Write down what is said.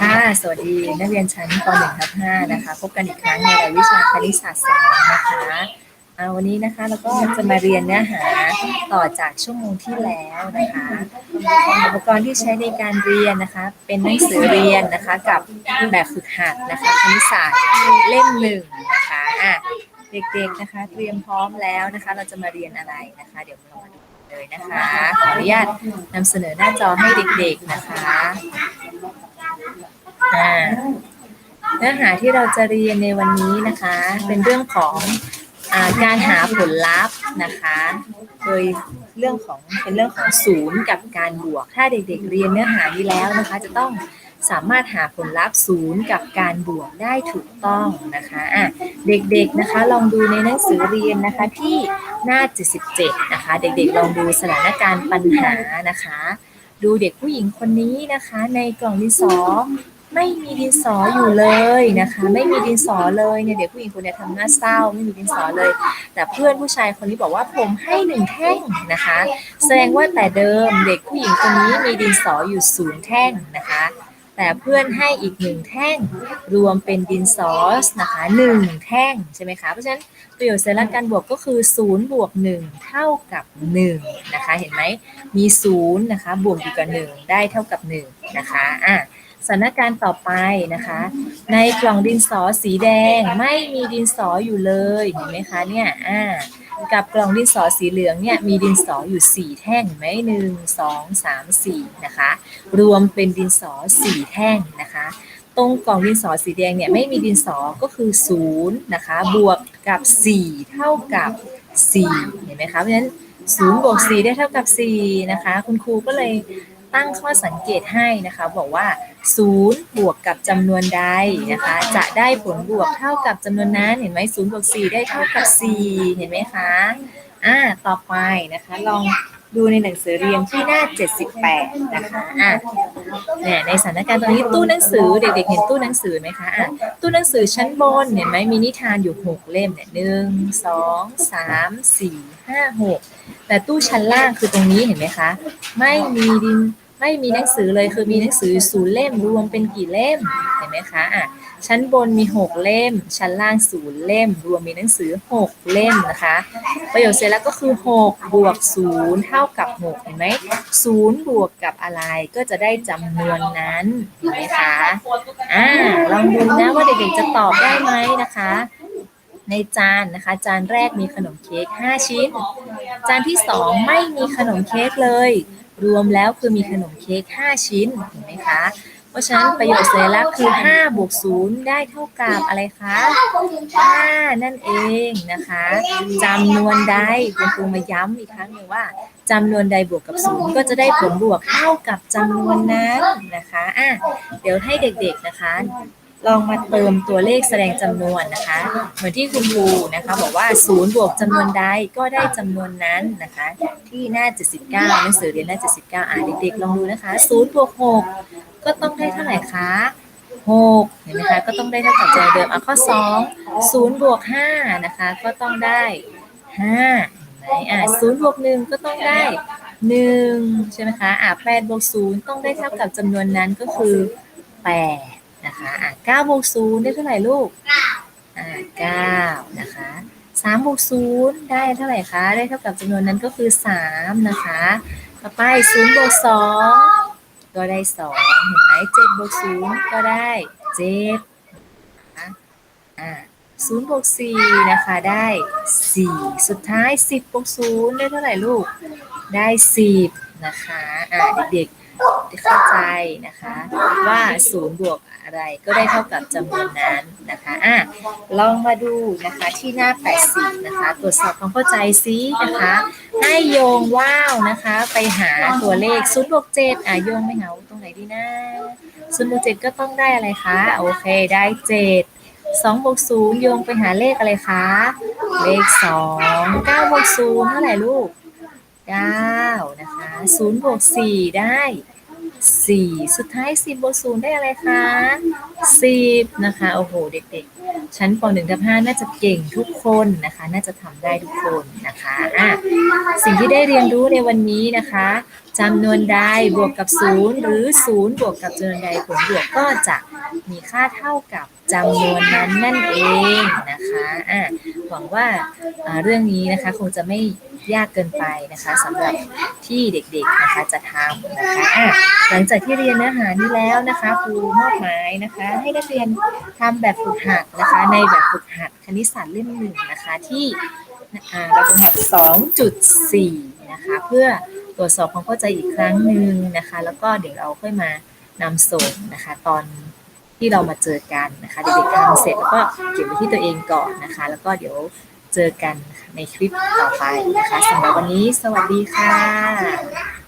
ค่ะสวัสดีนักเรียนชั้นป .1 ทับ5นะคะ พบกันอีกครั้งในรายวิชาคณิตศาสตร์นะคะอ่าวันนี้นะคะเราก็จะมาเรียนเนื้อหาต่อจากชั่วโมงที่แล้วนะคะอุปกรณ์ที่ใช้ในการเรียนนะคะ เป็นหนังสือเรียนนะคะกับแบบฝึกหัดนะคะคณิตศาสตร์เล่มหนึ่งนะคะอะเด็กๆนะคะ เตรียมพร้อมแล้วนะคะ เราจะมาเรียนอะไรนะคะ เดี๋ยวเรามาดู เลยนะคะ ขออนุญาตนำเสนอหน้าจอให้เด็กๆนะคะเนื้อหาที่เราจะเรียนในวันนี้นะคะ เป็นเรื่องของอการหาผลลัพธ์นะคะ โดยเรื่องของเป็นเรื่องของศูนย์กับการบวก ถ้าเด็กๆเรียนเนื้อหานี้แล้วนะคะ จะต้อง สามารถหาผลลัพธ์ศูนย์กับการบวกได้ถูกต้องนะคะอะเด็กๆนะคะลองดูในหนังสือเรียนนะคะที่หน้า 77 นะคะ เด็กๆลองดูสถานการณ์ปัญหานะคะ ดูเด็กผู้หญิงคนนี้นะคะในกล่องดินสอไม่มีดินสออยู่เลยนะคะ ไม่มีดินสอเลยเนี่ยเด็กผู้หญิงคนนี้ทำหน้าเศร้าไม่มีดินสอเลย แต่เพื่อนผู้ชายคนนี้บอกว่าผมให้หนึ่งแท่งนะคะ แสดงว่าแต่เดิมเด็กผู้หญิงคนนี้มีดินสออยู่ศูนย์แท่งนะคะ แต่เพื่อนให้อีกหนึ่งแท่ง รวมเป็นดินสอสนะคะหนึ่งแท่งใช่ไหมคะ เพราะฉะนั้นประโยชน์เสร็จแล้วการบวกก็คือศูนย์บวกหนึ่งเท่ากับหนึ่งนะคะ เห็นไหมมีศูนย์นะคะบวกอยู่กับหนึ่งได้เท่ากับหนึ่งนะคะอะ สถานการณ์ต่อไปนะคะ ในกล่องดินสอสีแดงไม่มีดินสออยู่เลยเห็นไหมคะเนี่ยอ่ากับกล่องดินสอสีเหลืองเนี่ยมีดินสออยู่ 4 แท่งเห็นไหมหนึ่งสองสามสี่นะคะ รวมเป็นดินสอ4แท่งนะคะ ตรงกล่องดินสอสีแดงเนี่ยไม่มีดินสอก็คือ0นะคะบวกกับ 4 เท่ากับ 4 เห็นไหมคะเพราะฉะนั้น0บวก4ได้เท่ากับ4นะคะ คุณครูก็เลยตั้งข้อสังเกตให้นะคะ บอกว่า 0 บวกกับจำนวนใดนะคะจะได้ผลบวกเท่ากับจำนวนนั้นเห็นไหม0บวก4ได้เท่ากับ 4 เห็นไหมคะอ่าต่อไปนะคะลองดูในหนังสือเรียนที่หน้า 78 นะคะอะเนี่ยในสถานการณ์ตรงนี้ตู้หนังสือเด็กๆเห็นตู้หนังสือไหมคะอะตู้หนังสือชั้นบนเห็นไหมมีนิทานอยู่ 6 เล่มเนี่ยหนึ่งสองสามสี่ห้าหกแต่ตู้ชั้นล่างคือตรงนี้เห็นไหมคะ ไม่มีดิน ไม่มีหนังสือเลยคือมีหนังสือศูนย์เล่มรวมเป็นกี่เล่มเห็นไหมคะอะชั้นบนมี 6 เล่ม ชั้นล่างศูนย์เล่ม รวมมีหนังสือ 6 เล่มนะคะ ประโยชน์เสร็จแล้วก็คือ6บวก0เท่ากับ 6 เห็นไหม0บวกกับอะไรก็จะได้จำนวนนั้นเห็นไหมคะอ่าลองดูนะว่าเด็กๆจะตอบได้ไหมนะคะ ในจานนะคะ จานแรกมีขนมเค้ก5 ชิ้น จานที่ 2 ไม่มีขนมเค้กเลย รวมแล้วคือมีขนมเค้ก5 ชิ้นเห็นไหมคะ เพราะฉะนั้นประโยชน์เสร็จแล้วคือ5บวก0ได้เท่ากับอะไรคะ5นั่นเองนะคะจำนวนใดคุณครูมาย้ำอีกครั้งหนึ่งว่าจำนวนใดบวกกับ0ก็จะได้ผลบวกเท่ากับจำนวนนั้นนะคะอะเดี๋ยวให้เด็กๆนะคะ ลองมาเติมตัวเลขแสดงจำนวนนะคะ เหมือนที่คุณครูนะคะบอกว่า0บวกจำนวนใดก็ได้จำนวนนั้นนะคะ ที่หน้า 79หนังสือเรียนหน้า 79 อ่านเด็กๆลองดูนะคะ0บวก6ก็ต้องได้เท่าไหร่คะ6เห็นไหมคะก็ต้องได้เท่ากับจำนวนเดิมอะข้อ 2 0บวก5นะคะ ก็ต้องได้5เห็นไหมอะ0บวก1ก็ต้องได้1ใช่ไหมคะอะ8บวก0ต้องได้เท่ากับจำนวนนั้นก็คือ8 นะคะอะ9บวก0ได้เท่าไหร่ลูกอ่า9นะคะ3บวก0ได้เท่าไหร่คะ ได้เท่ากับจำนวนนั้นก็คือ3นะคะ ต่อไป0บวก2ก็ได้2เห็นไหม7บวก0ก็ได้7นะคะอ่า0บวก4นะคะได้4สุดท้าย10บบวก0ได้เท่าไหร่ลูก ได้10นะคะ อ่าเด็กๆ เข้าใจนะคะ ว่าศูนย์บวกอะไรก็ได้เท่ากับจำนวนนั้นนะคะอะลองมาดูนะคะที่หน้า 80 นะคะ ตรวจสอบความเข้าใจซินะคะ ให้โยงว่าวนะคะ ไปหาตัวเลข0บวก7อะโยงไม่เหงาตรงไหนดีนะ0บวก7ก็ต้องได้อะไรคะโอเคได้7 2บวก0โยงไปหาเลขอะไรคะ เลข2 9บวก0เท่าไหร่ลูก9นะคะ 0บวก4ได้ สี่สุดท้ายสิบบวกศูนย์ได้อะไรคะสิบนะคะ โอ้โห เด็กๆ ชั้นป .1 ทับ5น่าจะเก่งทุกคนนะคะ น่าจะทำได้ทุกคนนะคะอะสิ่งที่ได้เรียนรู้ในวันนี้นะคะจำนวนใดบวกกับศูนย์หรือศูนย์บวกกับจำนวนใดผลบวกก็จะมีค่าเท่ากับจำนวนนั้นนั่นเองนะคะอะหวังว่าเรื่องนี้นะคะคงจะไม่ยากเกินไปนะคะสำหรับที่เด็กๆนะคะจะทำนะคะะ หลังจากที่เรียนเนื้อหานี้แล้วนะคะครูมอบหมายนะคะ ให้นักเรียนทำแบบฝึกหัดนะคะ ในแบบฝึกหัดคณิตศาสตร์เล่มหนึ่งนะคะที่แบบฝึกหัด 2.4 นะคะ เพื่อตรวจสอบความเข้าใจอีกครั้งหนึ่งนะคะ แล้วก็เดี๋ยวเราค่อยมานำส่งนะคะ ตอนที่เรามาเจอกันนะคะเด็กๆทำเสร็จแล้วก็เก็บไว้ที่ตัวเองก่อนนะคะ แล้วก็เดี๋ยวเจอกันในคลิปต่อไปนะคะสำหรับวันนี้สวัสดีค่ะ